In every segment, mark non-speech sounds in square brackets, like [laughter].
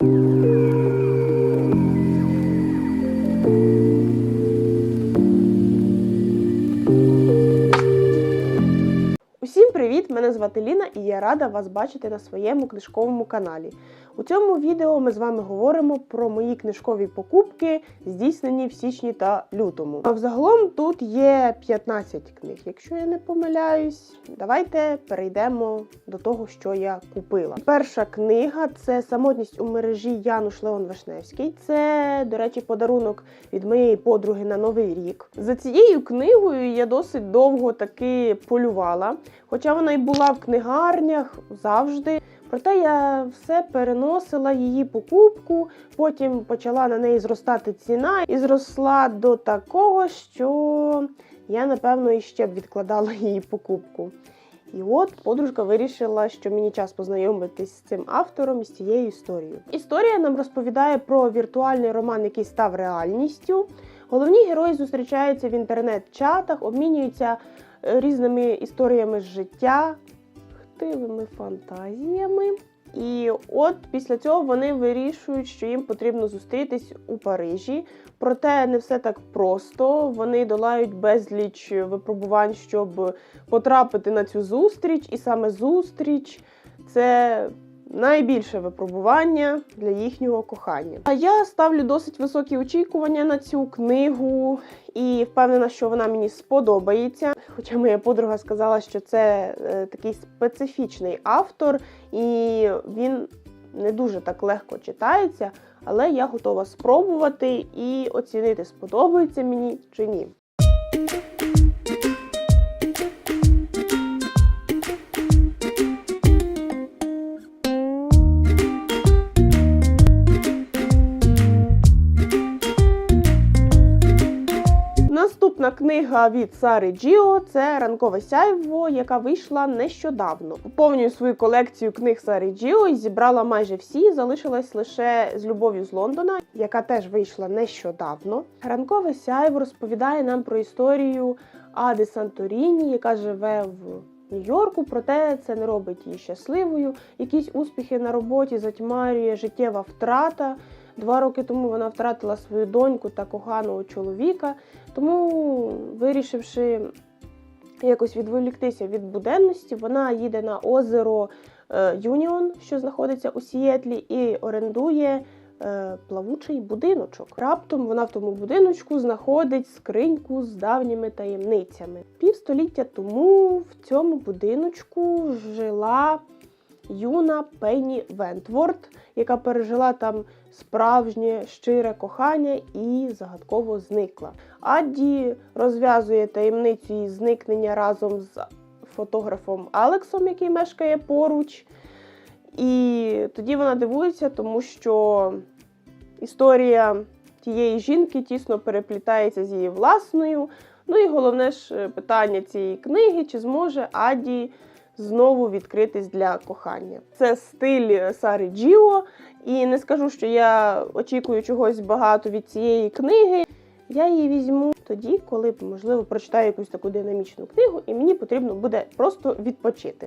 Усім привіт! Мене звати Ліна і я рада вас бачити на своєму книжковому каналі. У цьому відео ми з вами говоримо про мої книжкові покупки, здійснені в січні та лютому. А взагалом тут є 15 книг. Якщо я не помиляюсь, давайте перейдемо до того, що я купила. Перша книга це самотність у мережі Януш Леон Вишневський. Це, до речі, подарунок від моєї подруги на новий рік. За цією книгою я досить довго таки полювала. Хоча вона й була в книгарнях завжди. Проте я все переносила її покупку, потім почала на неї зростати ціна і зросла до такого, що я, напевно, іще б відкладала [laughs] її покупку. І от подружка вирішила, що мені час познайомитись з цим автором і з цією історією. Історія нам розповідає про віртуальний роман, який став реальністю. Головні герої зустрічаються в інтернет-чатах, обмінюються е, різними історіями з життя, хтивими фантазіями. І от після цього вони вирішують, що їм потрібно зустрітись у Парижі. Проте не все так просто. Вони долають безліч випробувань, щоб потрапити на цю зустріч, і саме зустріч це найбільше випробування для їхнього кохання. А я ставлю досить високі очікування на цю книгу і впевнена, що вона мені сподобається. Хоча моя подруга сказала, що це е, такий специфічний автор, і він не дуже так легко читається, але я готова спробувати і оцінити, сподобається мені чи ні. Наступна книга від Сари Джіо це Ранкове сяйво, яка вийшла нещодавно. Поповнюю свою колекцію книг Сари Джіо і зібрала майже всі. Залишилась лише з любов'ю з Лондона, яка теж вийшла нещодавно. Ранкове сяйво розповідає нам про історію Ади Санторіні, яка живе в Нью-Йорку, проте це не робить її щасливою. Якісь успіхи на роботі затьмарює життєва втрата. Два роки тому вона втратила свою доньку та коханого чоловіка, тому, вирішивши якось відволіктися від буденності, вона їде на озеро е, Юніон, що знаходиться у Сієтлі, і орендує е, плавучий будиночок. Раптом вона в тому будиночку знаходить скриньку з давніми таємницями. Півстоліття тому в цьому будиночку жила юна Пенні Вентворд, яка пережила там справжнє щире кохання і загадково зникла. Адді розв'язує таємницю її зникнення разом з фотографом Алексом, який мешкає поруч. І тоді вона дивується, тому що історія тієї жінки тісно переплітається з її власною. Ну і головне ж питання цієї книги: чи зможе Аді знову відкритись для кохання. Це стиль Сари Джіо, і не скажу, що я очікую чогось багато від цієї книги. Я її візьму тоді, коли можливо прочитаю якусь таку динамічну книгу, і мені потрібно буде просто відпочити.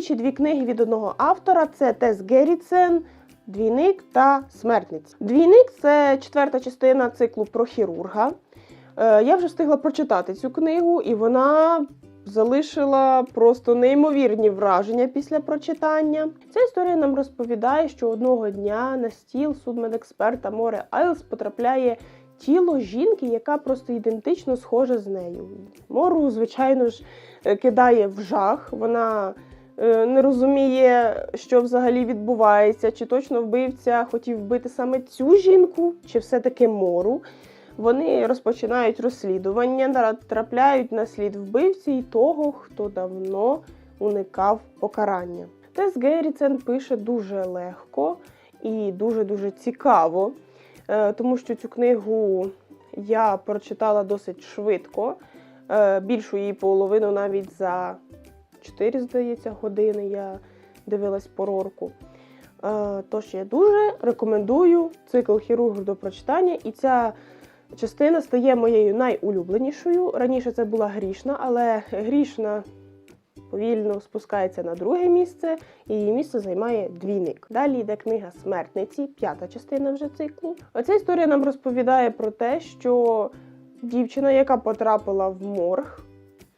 Слідуючі дві книги від одного автора це Тес Герріцен, Двійник та Смертниця. Двійник це четверта частина циклу про хірурга. Е, Я вже встигла прочитати цю книгу, і вона залишила просто неймовірні враження після прочитання. Ця історія нам розповідає, що одного дня на стіл судмедексперта Море Айлс потрапляє тіло жінки, яка просто ідентично схожа з нею. Мору, звичайно ж, е, кидає в жах. Вона не розуміє, що взагалі відбувається, чи точно вбивця хотів вбити саме цю жінку, чи все-таки мору. Вони розпочинають розслідування, трапляють на слід вбивці і того, хто давно уникав покарання. Тес Герріцен пише дуже легко і дуже-дуже цікаво, е, тому що цю книгу я прочитала досить швидко, е, більшу її половину навіть за 4, здається, години я дивилась по рорку. Е, Тож я дуже рекомендую цикл хірург до прочитання, і ця частина стає моєю найулюбленішою. Раніше це була грішна, але грішна повільно спускається на друге місце, і її місце займає двійник. Далі йде книга Смертниці, п'ята частина вже циклу. Оця історія нам розповідає про те, що дівчина, яка потрапила в морг,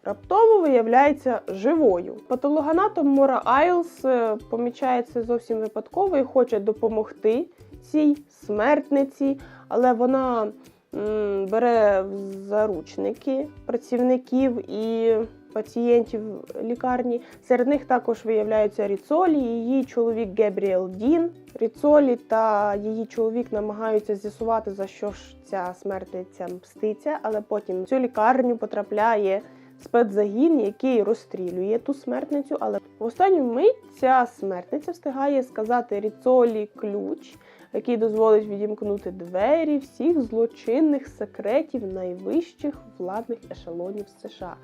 раптово виявляється живою. Патологоанатом Мора Айлс е, помічає це зовсім випадково і хоче допомогти цій смертниці, але вона м, бере в заручники працівників і пацієнтів лікарні. Серед них також виявляються Ріцолі, її чоловік Гебріел Дін. Ріцолі та її чоловік намагаються з'ясувати, за що ж ця смертниця мститься, але потім цю лікарню потрапляє спецзагін, який розстрілює ту смертницю. Але в останню мить ця смертниця встигає сказати Ріцолі ключ, який дозволить відімкнути двері всіх злочинних секретів найвищих владних ешелонів США.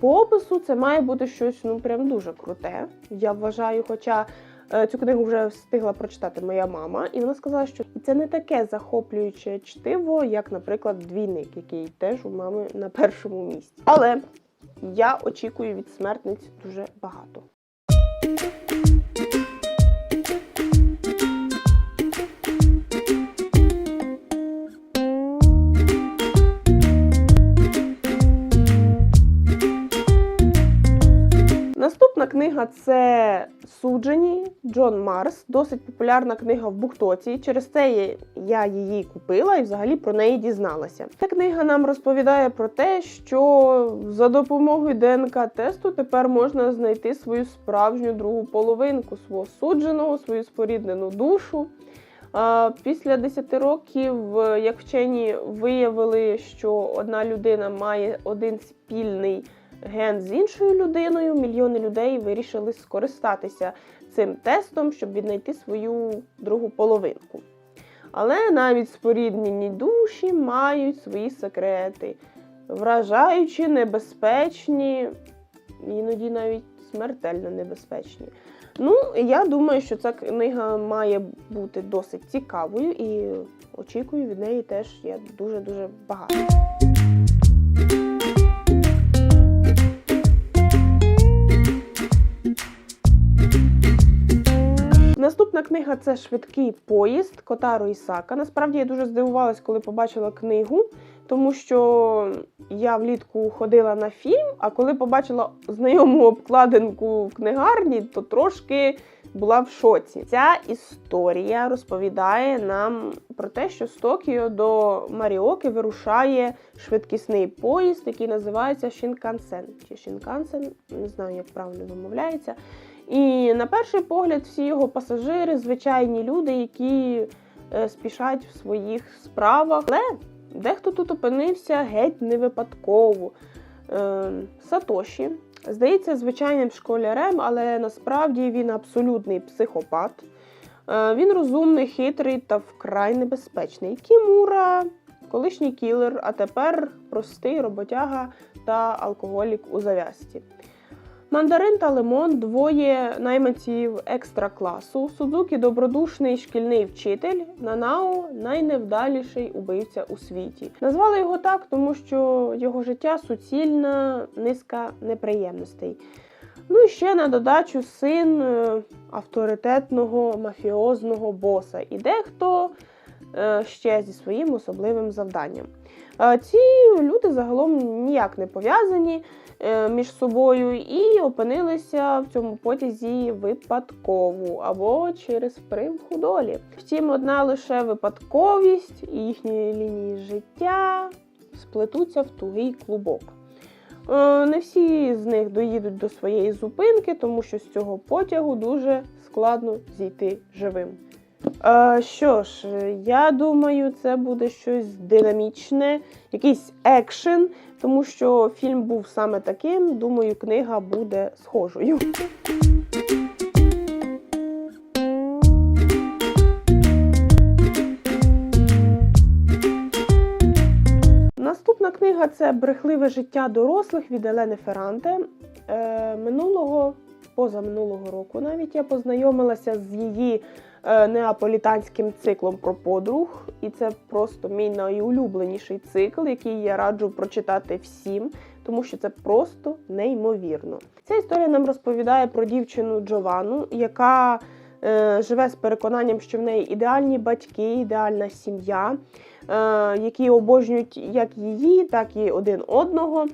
По опису це має бути щось ну прям дуже круте. Я вважаю, хоча. е, Цю книгу вже встигла прочитати моя мама, і вона сказала, що це не таке захоплююче чтиво, як, наприклад, двійник, який теж у мами на першому місці. Але я очікую від смертниць дуже багато. Наступна книга це Суджені Джон Марс. Досить популярна книга в Буктоці. Через це я- її купила і взагалі про неї дізналася. Ця книга нам розповідає про те, що за допомогою ДНК-тесту тепер можна знайти свою справжню другу половинку, свого судженого, свою споріднену душу. Після 10 років, як вчені виявили, що одна людина має один спільний ген з іншою людиною, мільйони людей вирішили скористатися цим тестом, щоб віднайти свою другу половинку. Але навіть споріднені душі мають свої секрети, вражаючі, небезпечні, іноді навіть смертельно небезпечні. Ну, я думаю, що ця книга має бути досить цікавою і очікую від неї теж я дуже-дуже багато. Наступна книга це швидкий поїзд Котаро Ісака. Насправді я дуже здивувалась, коли побачила книгу, тому що я влітку ходила на фільм, а коли побачила знайому обкладинку в книгарні, то трошки була в шоці. Ця історія розповідає нам про те, що з Токіо до Маріоки вирушає швидкісний поїзд, який називається Шінкансен. Чи Шінкансен, не знаю, як правильно вимовляється. І на перший погляд, всі його пасажири звичайні люди, які е, спішать в своїх справах. Але дехто тут опинився геть не випадково. Е, Сатоші здається звичайним школярем, але насправді він абсолютний психопат. Е, Він розумний, хитрий та вкрай небезпечний. Кімура, колишній кілер, а тепер простий роботяга та алкоголік у зав'язці. Мандарин та Лимон двоє найманців екстра класу. Судзукі добродушний шкільний вчитель, Нанао найневдаліший убивця у світі. Назвали його так, тому що його життя суцільна низка неприємностей. Ну і ще на додачу син е, авторитетного мафіозного боса. І дехто ще зі своїм особливим завданням. Е, Ці люди загалом ніяк не пов'язані е, між собою і опинилися в цьому потязі випадково або через примху долі. Втім, одна лише випадковість і їхні лінії життя сплетуться в тугий клубок. Е, Не всі з них доїдуть до своєї зупинки, тому що з цього потягу дуже складно зійти живим. Е, Що ж, я думаю, це буде щось динамічне, якийсь екшен, тому що фільм був саме таким. Думаю, книга буде схожою. Наступна книга це Брехливе життя дорослих від Елени Ферранте. Е, минулого, позаминулого року навіть я познайомилася з її неаполітанським циклом про подруг, і це просто мій найулюбленіший цикл, який я раджу прочитати всім, тому що це просто неймовірно. Ця історія нам розповідає про дівчину Джованну, яка е, живе з переконанням, що в неї ідеальні батьки, ідеальна сім'я, е, які обожнюють як її, так і один одного.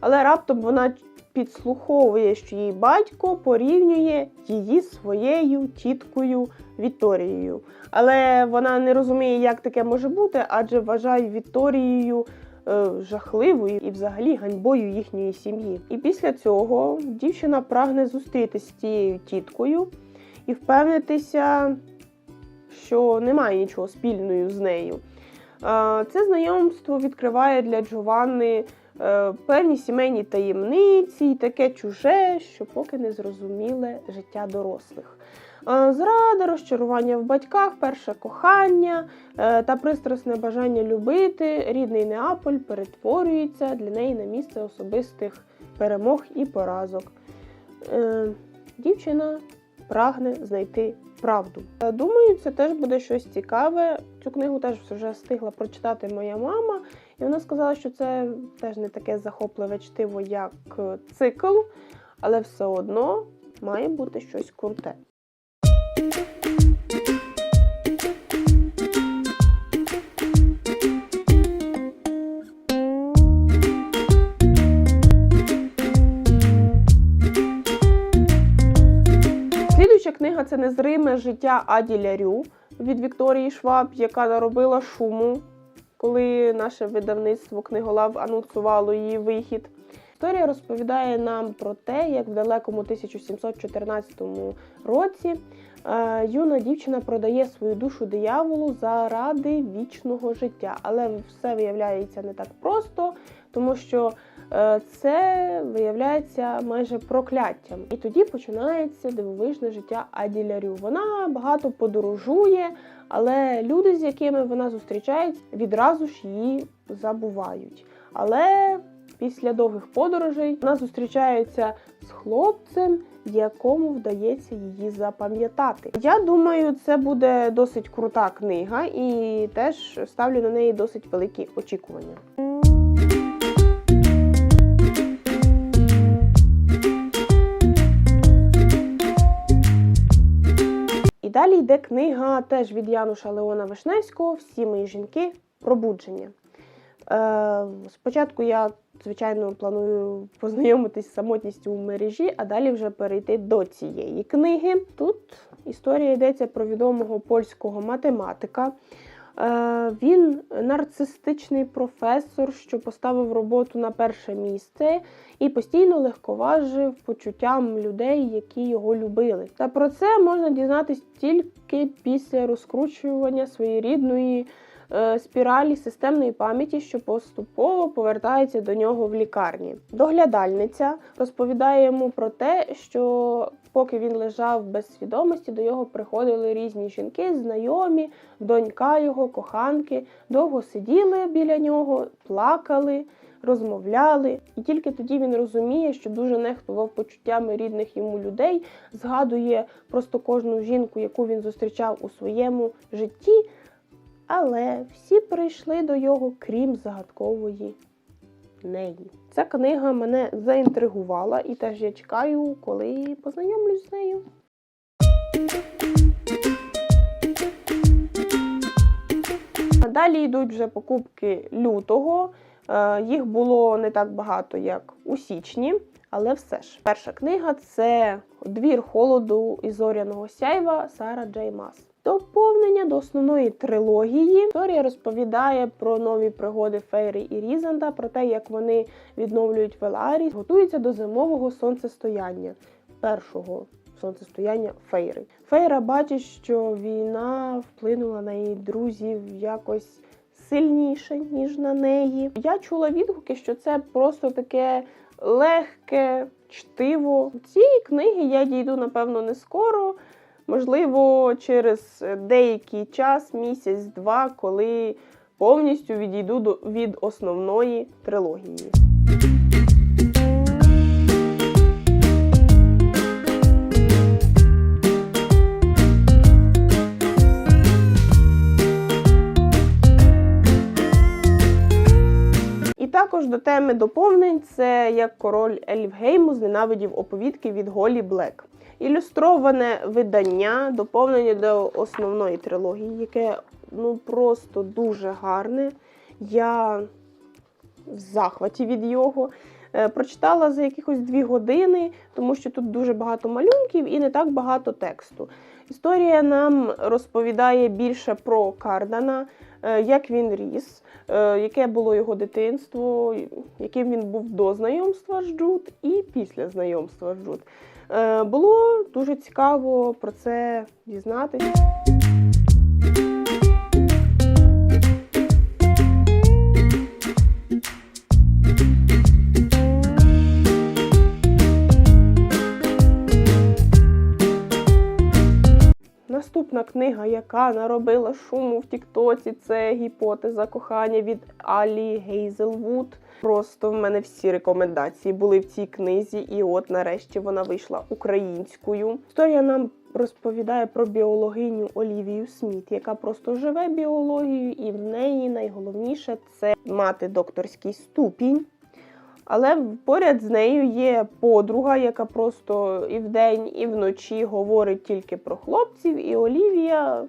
Але раптом вона підслуховує, що її батько порівнює її з своєю тіткою Вікторією. Але вона не розуміє, як таке може бути, адже вважає Вікторією е, жахливою і взагалі ганьбою їхньої сім'ї. І після цього дівчина прагне зустрітися з тією тіткою і впевнитися, що немає нічого спільного з нею. Е, Це знайомство відкриває для Джованни певні сімейні таємниці, і таке чуже, що поки не зрозуміле життя дорослих. Е, Зрада, розчарування в батьках, перше кохання е, та пристрасне бажання любити рідний Неаполь перетворюється для неї на місце особистих перемог і поразок. Е, Дівчина прагне знайти правду. Е, Думаю, це теж буде щось цікаве. Цю книгу теж вже встигла прочитати моя мама, і вона сказала, що це теж не таке захопливе чтиво, як е, цикл, але все одно має бути щось круте. Слідуюча книга це незриме життя Аді Лярю від Вікторії Шваб, яка наробила шуму, коли наше видавництво книголав анонсувало її вихід. Історія розповідає нам про те, як в далекому 1714 році е, юна дівчина продає свою душу дияволу заради вічного життя. Але все виявляється не так просто, тому що це виявляється майже прокляттям. І тоді починається дивовижне життя Аді Лярю. Вона багато подорожує, але люди, з якими вона зустрічається, відразу ж її забувають. Але після довгих подорожей вона зустрічається з хлопцем, якому вдається її запам'ятати. Я думаю, це буде досить крута книга, і теж ставлю на неї досить великі очікування. Далі йде книга теж від Януша Леона Вишневського Всі мої жінки пробудження. Е, спочатку я, звичайно, планую познайомитись з самотністю у мережі, а далі вже перейти до цієї книги. Тут історія йдеться про відомого польського математика. Е, Він нарцистичний професор, що поставив роботу на перше місце і постійно легковажив почуттям людей, які його любили. Та про це можна дізнатись тільки після розкручування своєрідної е, спіралі системної пам'яті, що поступово повертається до нього в лікарні. Доглядальниця розповідає йому про те, що поки він лежав без свідомості, до його приходили різні жінки, знайомі, донька його, коханки, довго сиділи біля нього, плакали. Розмовляли, і тільки тоді він розуміє, що дуже нехтував почуттями рідних йому людей, згадує просто кожну жінку, яку він зустрічав у своєму житті, але всі прийшли до його, крім загадкової неї. Ця книга мене заінтригувала, і теж я чекаю, коли познайомлюсь з нею. Далі йдуть вже покупки лютого. Е, Їх було не так багато, як у січні, але все ж. Перша книга це Двір холоду і зоряного сяйва Сара Джей Мас. Доповнення до основної трилогії. Історія розповідає про нові пригоди Фейри і Різанда, про те, як вони відновлюють Веларі, готуються до зимового сонцестояння першого сонцестояння Фейри. Фейра бачить, що війна вплинула на її друзів якось сильніше, ніж на неї. Я чула відгуки, що це просто таке легке чтиво. Цієї книги я дійду, напевно, не скоро. Можливо, через деякий час, місяць-два, коли повністю відійду до від основної трилогії. Також до теми доповнень це як король Ельфгейму зненавидів оповідки від Голі Блек. Ілюстроване видання, доповнення до основної трилогії, яке ну просто дуже гарне. Я в захваті від його. Е, Прочитала за якихось дві години, тому що тут дуже багато малюнків і не так багато тексту. Історія нам розповідає більше про Кардана, е, як він ріс, е, яке було його дитинство, яким він був до знайомства з Джуд і після знайомства з Джуд. Е, Було дуже цікаво про це дізнатися. Наступна книга, яка наробила шуму в Тіктоці, це гіпотеза кохання від Алі Гейзелвуд. Просто в мене всі рекомендації були в цій книзі, і от нарешті вона вийшла українською. Історія нам розповідає про біологиню Олівію Сміт, яка просто живе біологією, і в неї найголовніше це мати докторський ступінь. Але поряд з нею є подруга, яка просто і вдень, і вночі говорить тільки про хлопців, і Олівія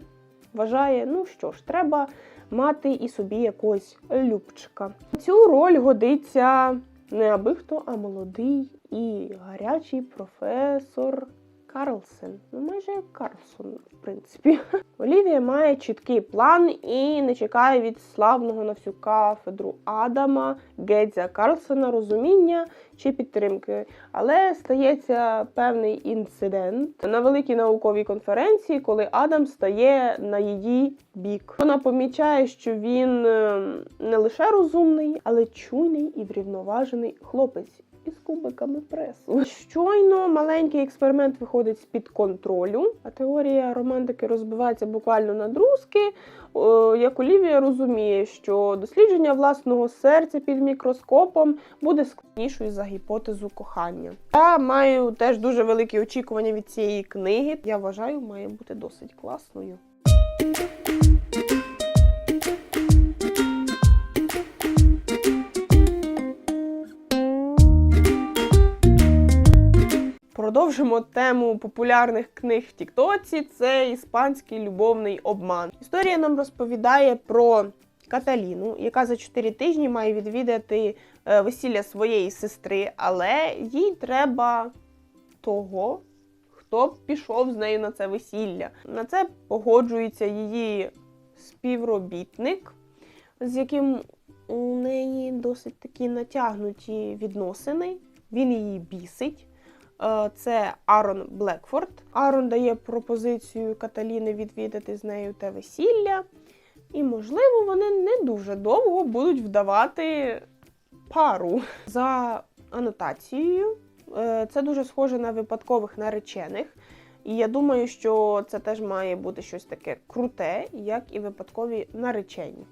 вважає, ну що ж, треба мати і собі якогось любчика. Цю роль годиться не аби хто, а молодий і гарячий професор Карлсен. Ну, майже як Карлсон, в принципі. [laughs] Олівія має чіткий план і не чекає від славного на всю кафедру Адама Гедзя Карлсона розуміння чи підтримки. Але стається певний інцидент на великій науковій конференції, коли Адам стає на її бік. Вона помічає, що він е, не лише розумний, але чуйний і врівноважений хлопець. Із кубиками пресу. Щойно маленький експеримент виходить з-під контролю, а теорія романтики розбивається буквально на друзки. Як Олівія розуміє, що дослідження власного серця під мікроскопом буде складнішою за гіпотезу кохання. Я маю теж дуже великі очікування від цієї книги. Я вважаю, має бути досить класною. Продовжимо тему популярних книг в Тіктоці. Це іспанський любовний обман. Історія нам розповідає про Каталіну, яка за 4 тижні має відвідати е, весілля своєї сестри, але їй треба того, хто б пішов з нею на це весілля. На це погоджується її співробітник, з яким у неї досить такі натягнуті відносини. Він її бісить. Е, Це Арон Блекфорд. Арон дає пропозицію Каталіни відвідати з нею те весілля. І, можливо, вони не дуже довго будуть вдавати пару. За анотацією, е, це дуже схоже на випадкових наречених. І я думаю, що це теж має бути щось таке круте, як і випадкові наречені.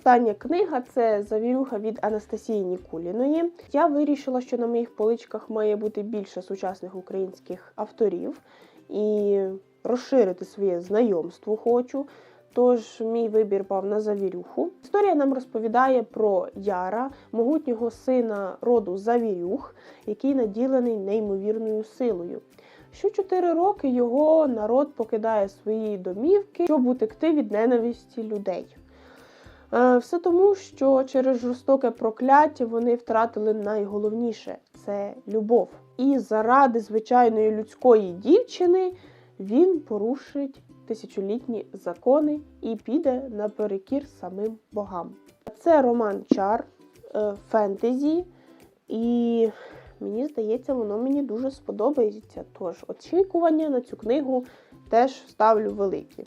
Остання книга це завірюха від Анастасії Нікуліної. Я вирішила, що на моїх поличках має бути більше сучасних українських авторів і розширити своє знайомство хочу. Тож мій вибір пав на завірюху. Історія нам розповідає про Яра, могутнього сина роду Завірюх, який наділений неймовірною силою. Що чотири роки його народ покидає свої домівки, щоб утекти від ненависті людей. Е, Все тому, що через жорстоке прокляття вони втратили найголовніше це любов. І заради звичайної людської дівчини він порушить тисячолітні закони і піде наперекір самим богам. Це роман Чар е, фентезі, і мені здається, воно мені дуже сподобається. Тож очікування на цю книгу теж ставлю великі.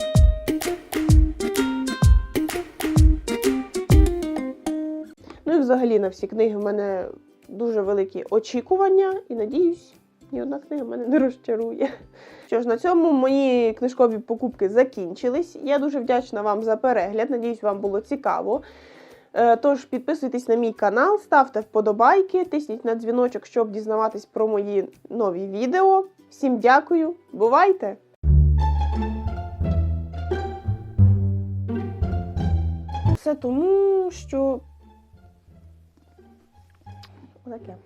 Ну і взагалі на всі книги в мене дуже великі очікування, і надіюсь, ні одна книга мене не розчарує. Що ж, на цьому мої книжкові покупки закінчились. Я дуже вдячна вам за перегляд. Надіюсь, вам було цікаво. Е, Тож підписуйтесь на мій канал, ставте вподобайки, тисніть на дзвіночок, щоб дізнаватись про мої нові відео. Всім дякую, бувайте! Все тому, що. Отаке.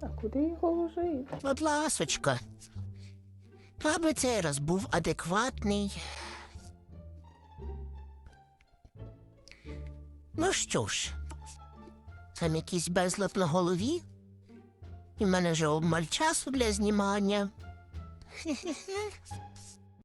А куди його ложити? Будь ласочка. Аби цей раз був адекватний. Ну що ж, там якийсь безлад на голові, і в мене вже обмаль часу для знімання. Хе-хе-хе. [laughs]